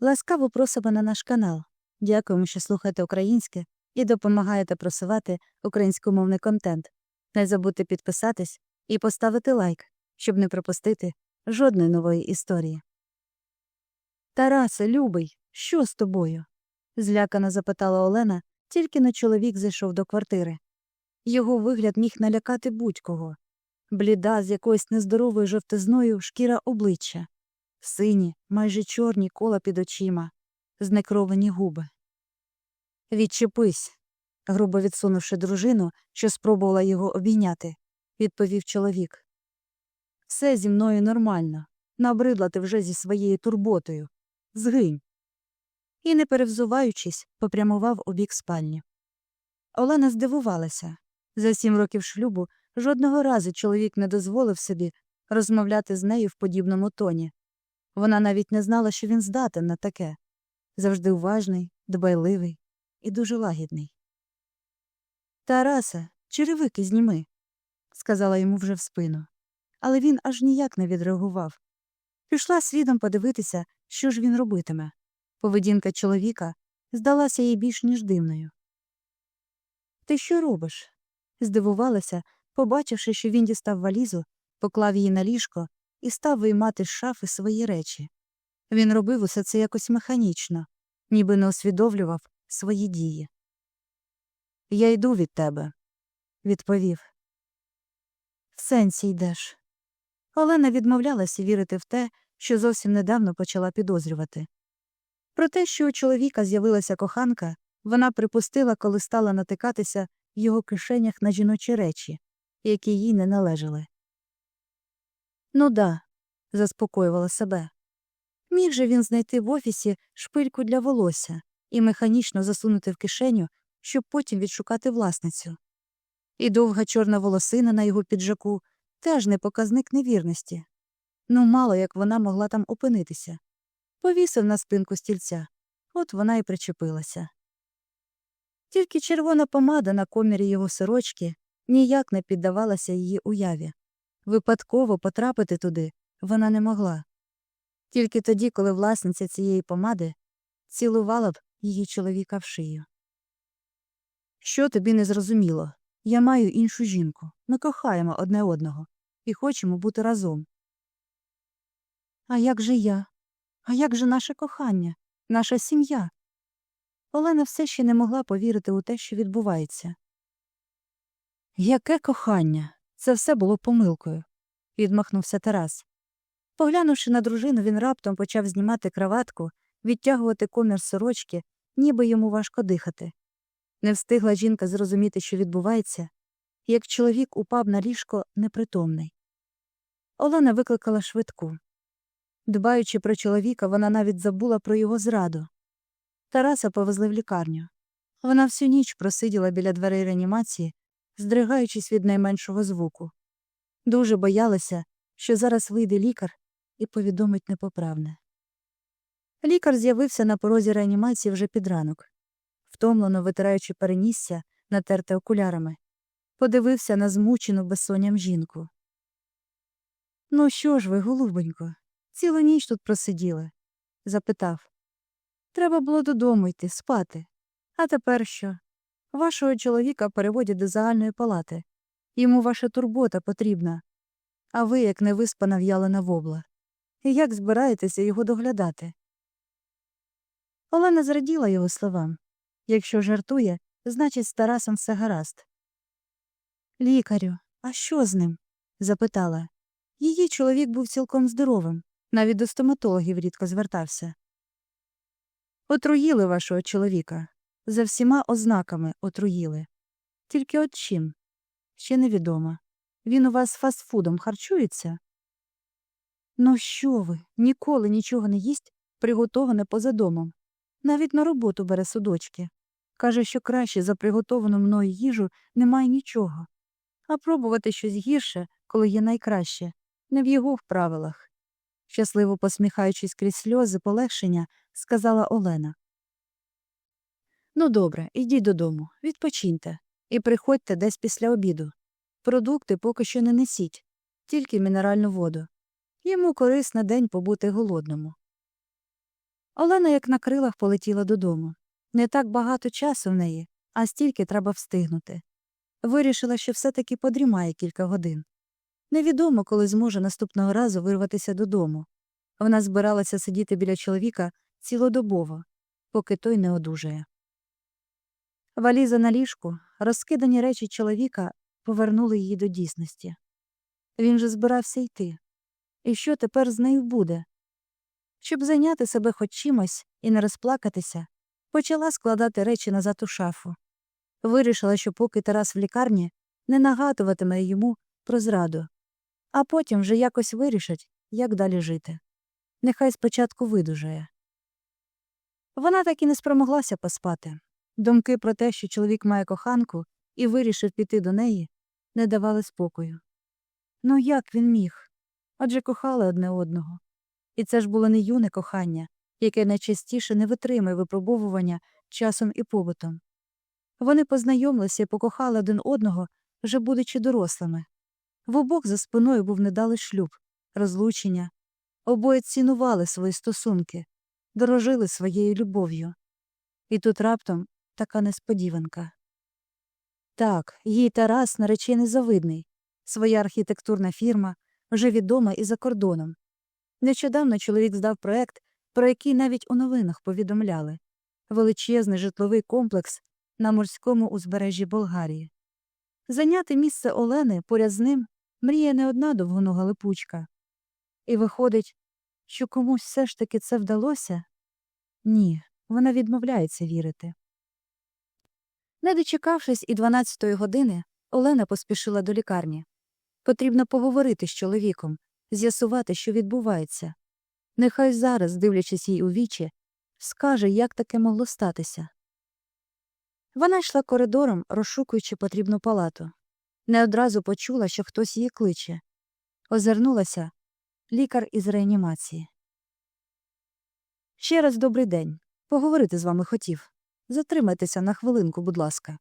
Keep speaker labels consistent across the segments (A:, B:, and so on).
A: Ласкаво просимо на наш канал. Дякуємо, що слухаєте українське і допомагаєте просувати українськомовний контент. Не забудьте підписатись і поставити лайк, щоб не пропустити жодної нової історії. Тарасе, любий, що з тобою? злякано запитала Олена, тільки на чоловік зайшов до квартири. Його вигляд міг налякати будь-кого. Бліда з якоюсь нездоровою жовтизною шкіра обличчя, сині, майже чорні кола під очима, знекровані губи. Відчепись, грубо відсунувши дружину, що спробувала його обійняти, відповів чоловік. Все зі мною нормально. Набридла ти вже зі своєю турботою. Згинь. І, не перевзуваючись, попрямував у бік спальні. Олена здивувалася. За сім років шлюбу жодного разу чоловік не дозволив собі розмовляти з нею в подібному тоні. Вона навіть не знала, що він здатен на таке завжди уважний, дбайливий і дуже лагідний. Тарасе, черевики зніми, сказала йому вже в спину. Але він аж ніяк не відреагував. Пішла слідом подивитися, що ж він робитиме. Поведінка чоловіка здалася їй більш ніж дивною. Ти що робиш? здивувалася, побачивши, що він дістав валізу, поклав її на ліжко і став виймати з шафи свої речі. Він робив усе це якось механічно, ніби не усвідомлював свої дії. Я йду від тебе, відповів. В сенсі йдеш. Олена відмовлялася вірити в те, що зовсім недавно почала підозрювати. Про те, що у чоловіка з'явилася коханка, вона припустила, коли стала натикатися в його кишенях на жіночі речі, які їй не належали. Ну да, заспокоювала себе. Міг же він знайти в офісі шпильку для волосся і механічно засунути в кишеню, щоб потім відшукати власницю. І довга чорна волосина на його піджаку теж не показник невірності. Ну, мало як вона могла там опинитися. Повісив на спинку стільця, от вона і причепилася. Тільки червона помада на комірі його сорочки ніяк не піддавалася її уяві. Випадково потрапити туди вона не могла. Тільки тоді, коли власниця цієї помади цілувала б її чоловіка в шию. Що тобі не зрозуміло? Я маю іншу жінку. Ми кохаємо одне одного і хочемо бути разом. А як же я? А як же наше кохання, наша сім'я? Олена все ще не могла повірити у те, що відбувається. Яке кохання? Це все було помилкою, відмахнувся Тарас. Поглянувши на дружину, він раптом почав знімати краватку, відтягувати комір сорочки, ніби йому важко дихати. Не встигла жінка зрозуміти, що відбувається, як чоловік упав на ліжко непритомний. Олена викликала швидку. Дбаючи про чоловіка, вона навіть забула про його зраду. Тараса повезли в лікарню. Вона всю ніч просиділа біля дверей реанімації, здригаючись від найменшого звуку. Дуже боялася, що зараз вийде лікар і повідомить непоправне. Лікар з'явився на порозі реанімації вже під ранок, втомлено витираючи перенісся, натерте окулярами, подивився на змучену безсонням жінку. Ну що ж ви, голубонько, цілу ніч тут просиділи? запитав. Треба було додому йти, спати. А тепер що? Вашого чоловіка переводять до загальної палати. Йому ваша турбота потрібна. А ви, як невиспана в'ялена вобла. І як збираєтеся його доглядати? Олена зраділа його словам. Якщо жартує, значить, з Тарасом все гаразд. Лікарю, а що з ним? запитала. Її чоловік був цілком здоровим, навіть до стоматологів рідко звертався. Отруїли вашого чоловіка. За всіма ознаками отруїли. Тільки от чим? Ще невідомо. Він у вас фастфудом харчується? Ну що ви, ніколи нічого не їсть, приготоване поза домом. Навіть на роботу бере судочки. Каже, що краще за приготовану мною їжу немає нічого. А пробувати щось гірше, коли є найкраще, не в його правилах. Щасливо посміхаючись крізь сльози полегшення, сказала Олена. Ну, добре, ідіть додому, відпочиньте і приходьте десь після обіду. Продукти поки що не несіть, тільки мінеральну воду. Йому корисно день побути голодному. Олена, як на крилах, полетіла додому. Не так багато часу в неї, а стільки треба встигнути. Вирішила, що все-таки подрімає кілька годин. Невідомо, коли зможе наступного разу вирватися додому. Вона збиралася сидіти біля чоловіка цілодобово, поки той не одужає. Валіза на ліжку, розкидані речі чоловіка повернули її до дійсності. Він же збирався йти. І що тепер з нею буде? Щоб зайняти себе хоч чимось і не розплакатися, почала складати речі назад у шафу. Вирішила, що поки Тарас в лікарні не нагадуватиме йому про зраду, а потім вже якось вирішить, як далі жити. Нехай спочатку видужає. Вона так і не спромоглася поспати. Думки про те, що чоловік має коханку і вирішив піти до неї, не давали спокою. Ну як він міг? Адже кохали одне одного. І це ж було не юне кохання, яке найчастіше не витримує випробовування часом і побутом. Вони познайомилися і покохали один одного, вже будучи дорослими. В обох за спиною був недалий шлюб, розлучення. Обоє цінували свої стосунки, дорожили своєю любов'ю. І тут раптом така несподіванка. Так, їй Тарас наречений завидний, своя архітектурна фірма, вже відома і за кордоном. Нещодавно чоловік здав проект, про який навіть у новинах повідомляли величезний житловий комплекс на морському узбережжі Болгарії. Зайняти місце Олени поряд з ним мріє не одна довгонога липучка. І виходить, що комусь все ж таки це вдалося? Ні, вона відмовляється вірити. Не дочекавшись і 12-ї години, Олена поспішила до лікарні. Потрібно поговорити з чоловіком, з'ясувати, що відбувається. Нехай зараз, дивлячись їй у вічі, скаже, як таке могло статися. Вона йшла коридором, розшукуючи потрібну палату. Не одразу почула, що хтось її кличе. Озирнулася лікар із реанімації. Ще раз добрий день. Поговорити з вами хотів. Затримайтеся на хвилинку, будь ласка.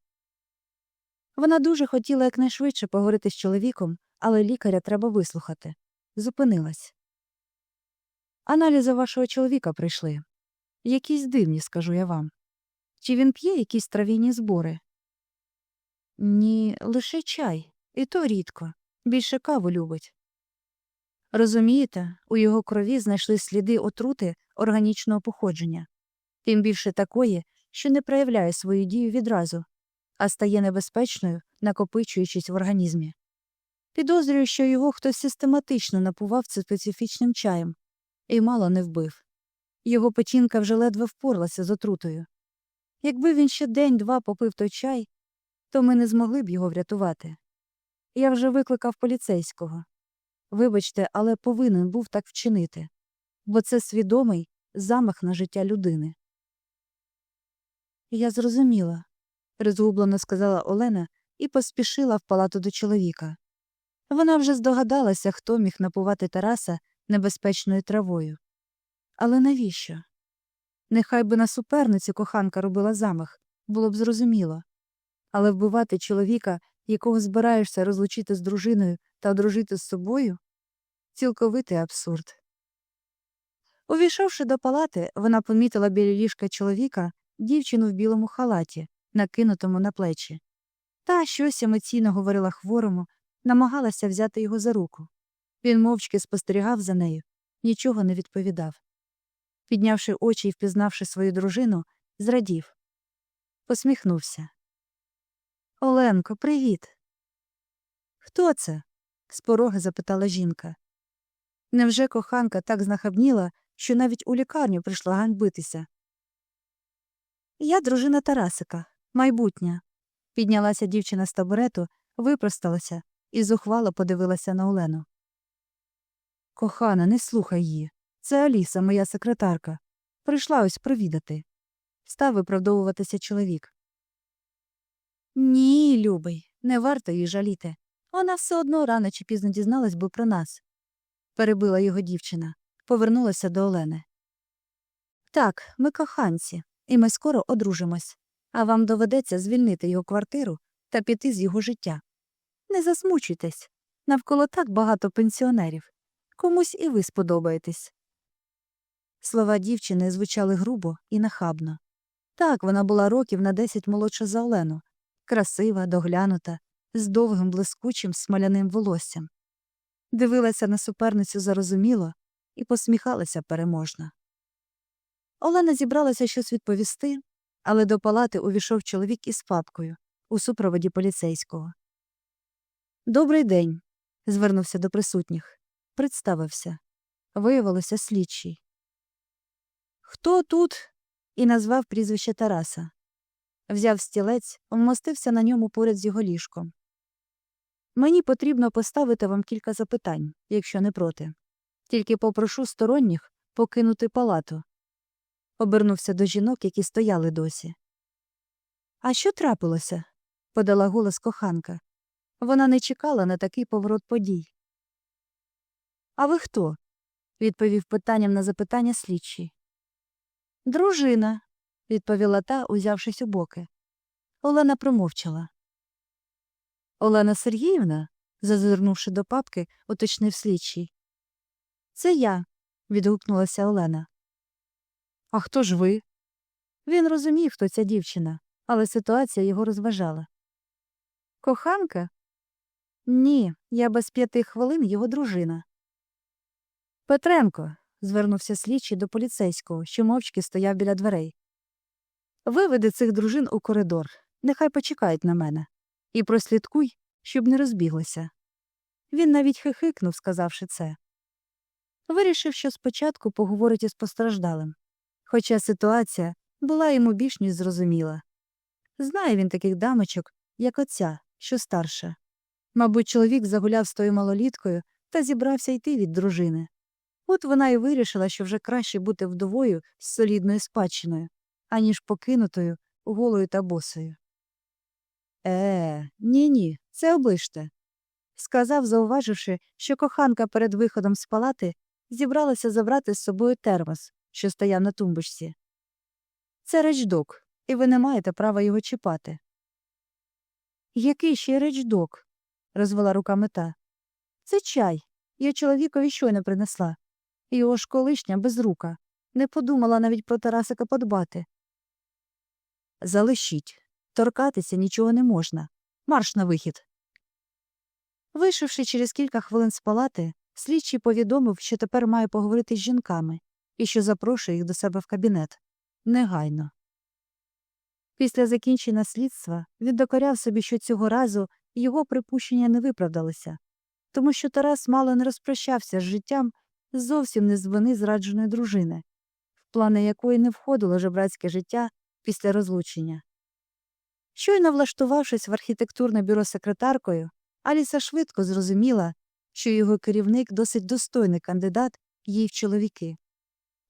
A: Вона дуже хотіла якнайшвидше поговорити з чоловіком, але лікаря треба вислухати. Зупинилась. Аналізи вашого чоловіка прийшли. Якісь дивні, скажу я вам. Чи він п'є якісь трав'яні збори? Ні, лише чай, і то рідко. Більше каву любить. Розумієте, у його крові знайшли сліди отрути органічного походження, тим більше такої, що не проявляє свою дію відразу, а стає небезпечною, накопичуючись в організмі. Підозрюю, що його хтось систематично напував цим специфічним чаєм і мало не вбив. Його печінка вже ледве впорлася з отрутою. Якби він ще день-два попив той чай, то ми не змогли б його врятувати. Я вже викликав поліцейського. Вибачте, але повинен був так вчинити, бо це свідомий замах на життя людини. Я зрозуміла, розгублено сказала Олена і поспішила в палату до чоловіка. Вона вже здогадалася, хто міг напувати Тараса небезпечною травою. Але навіщо? Нехай би на суперниці коханка робила замах, було б зрозуміло. Але вбивати чоловіка, якого збираєшся розлучити з дружиною та одружити з собою цілковитий абсурд. Увійшовши до палати, вона помітила біля ліжка чоловіка дівчину в білому халаті, накинутому на плечі. Та щось емоційно говорила хворому, намагалася взяти його за руку. Він мовчки спостерігав за нею, нічого не відповідав. Піднявши очі і впізнавши свою дружину, зрадів. Посміхнувся. Оленко, привіт. Хто це? з порога запитала жінка. Невже коханка так знахабніла, що навіть у лікарню прийшла ганьбитися? Я дружина Тарасика, майбутня. Піднялася дівчина з табурету, випросталася і зухвало подивилася на Олену. Кохана, не слухай її. Це Аліса, моя секретарка. Прийшла ось провідати. Став виправдовуватися чоловік. Ні, любий, не варто її жаліти. Вона все одно рано чи пізно дізналась би про нас. перебила його дівчина, повернулася до Олени. Так, ми коханці, і ми скоро одружимось, а вам доведеться звільнити його квартиру та піти з його життя. Не засмучуйтесь. Навколо так багато пенсіонерів. Комусь і ви сподобаєтесь. Слова дівчини звучали грубо і нахабно. Так, вона була років на десять молодша за Олену, красива, доглянута, з довгим блискучим смоляним волоссям. Дивилася на суперницю зарозуміло і посміхалася переможно. Олена зібралася щось відповісти, але до палати увійшов чоловік із папкою у супроводі поліцейського. Добрий день. звернувся до присутніх. Представився. Виявилося слідчий. Хто тут? і назвав прізвище Тараса. Взяв стілець, вмостився на ньому поряд з його ліжком. Мені потрібно поставити вам кілька запитань, якщо не проти. Тільки попрошу сторонніх покинути палату. Обернувся до жінок, які стояли досі. А що трапилося? подала голос коханка. Вона не чекала на такий поворот подій. А ви хто? відповів питанням на запитання слідчий. Дружина, відповіла та, узявшись у боки. Олена промовчала. Олена Сергіївна, зазирнувши до папки, уточнив слідчий. Це я, відгукнулася Олена. А хто ж ви? Він розумів, хто ця дівчина, але ситуація його розважала. Коханка? Ні, я без п'яти хвилин його дружина. Петренко, звернувся слідчий до поліцейського, що мовчки стояв біля дверей. Виведи цих дружин у коридор, нехай почекають на мене, і прослідкуй, щоб не розбіглися. Він навіть хихикнув, сказавши це. Вирішив, що спочатку поговорить із постраждалим, хоча ситуація була йому більш ніж зрозуміла. Знає він таких дамочок, як оця, що старша. Мабуть, чоловік загуляв з тою малоліткою та зібрався йти від дружини. От вона і вирішила, що вже краще бути вдовою з солідною спадщиною, аніж покинутою голою та босою. Е, ні ні, це оближте, сказав, зауваживши, що коханка перед виходом з палати зібралася забрати з собою термос, що стояв на тумбочці. Це речдок, і ви не маєте права його чіпати. Який ще речдок? розвела руками та. Це чай. Я чоловікові щойно принесла. Його ж колишня безрука. Не подумала навіть про Тарасика подбати. Залишіть. Торкатися нічого не можна. Марш на вихід. Вийшовши через кілька хвилин з палати, слідчий повідомив, що тепер має поговорити з жінками і що запрошує їх до себе в кабінет. Негайно. Після закінчення слідства він докоряв собі, що цього разу його припущення не виправдалися, тому що Тарас мало не розпрощався з життям зовсім не з вини зрадженої дружини, в плани якої не входило жебрацьке життя після розлучення. Щойно влаштувавшись в архітектурне бюро секретаркою, Аліса швидко зрозуміла, що його керівник досить достойний кандидат їй в чоловіки.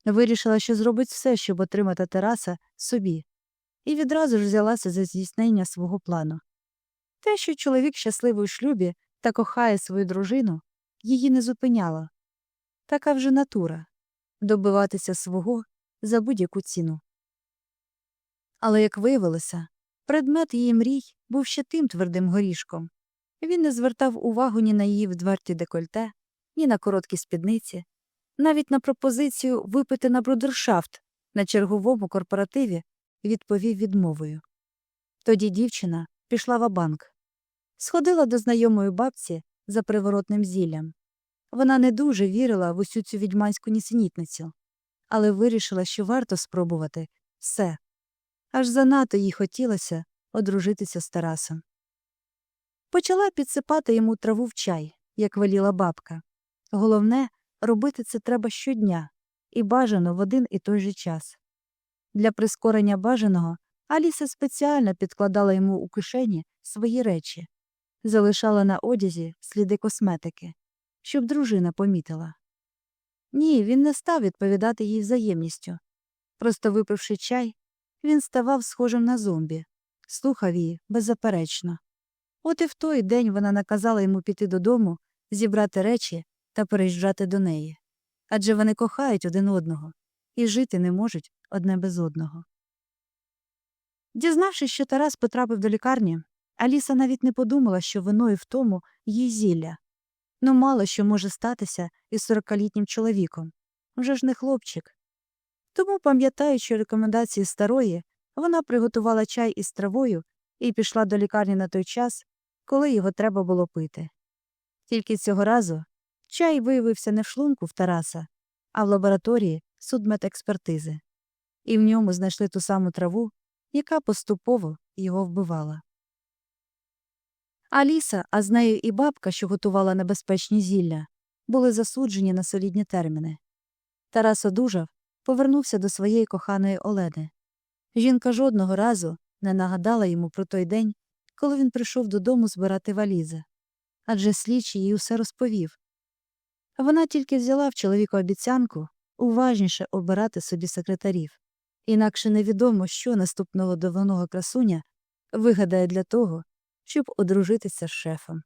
A: Вирішила, що зробить все, щоб отримати Тараса собі, і відразу ж взялася за здійснення свого плану. Те, що чоловік щасливий у шлюбі та кохає свою дружину, її не зупиняло. Така вже натура добиватися свого за будь-яку ціну. Але, як виявилося, предмет її мрій був ще тим твердим горішком. Він не звертав увагу ні на її вдверті декольте, ні на короткі спідниці, навіть на пропозицію випити на брудершафт на черговому корпоративі відповів відмовою. Тоді дівчина пішла в банк сходила до знайомої бабці за приворотним зіллям. Вона не дуже вірила в усю цю відьманську нісенітницю, але вирішила, що варто спробувати все. Аж занадто їй хотілося одружитися з Тарасом. Почала підсипати йому траву в чай, як веліла бабка. Головне, робити це треба щодня і бажано в один і той же час. Для прискорення бажаного Аліса спеціально підкладала йому у кишені свої речі, залишала на одязі сліди косметики, щоб дружина помітила. Ні, він не став відповідати їй взаємністю. Просто випивши чай, він ставав схожим на зомбі, слухав її беззаперечно. От і в той день вона наказала йому піти додому, зібрати речі та переїжджати до неї. Адже вони кохають один одного і жити не можуть одне без одного. Дізнавшись, що Тарас потрапив до лікарні, Аліса навіть не подумала, що виною в тому її зілля. Ну, мало що може статися із сорокалітнім чоловіком. Вже ж не хлопчик. Тому, пам'ятаючи рекомендації старої, вона приготувала чай із травою і пішла до лікарні на той час, коли його треба було пити. Тільки цього разу чай виявився не в шлунку в Тараса, а в лабораторії судмедекспертизи. І в ньому знайшли ту саму траву, яка поступово його вбивала. Аліса, а з нею і бабка, що готувала небезпечні зілля, були засуджені на солідні терміни. Тарас одужав, повернувся до своєї коханої Олени. Жінка жодного разу не нагадала йому про той день, коли він прийшов додому збирати валізи. Адже слідчий їй усе розповів. Вона тільки взяла в чоловіка обіцянку уважніше обирати собі секретарів. Інакше невідомо, що наступного довгоного красуня вигадає для того, щоб одружитися з шефом.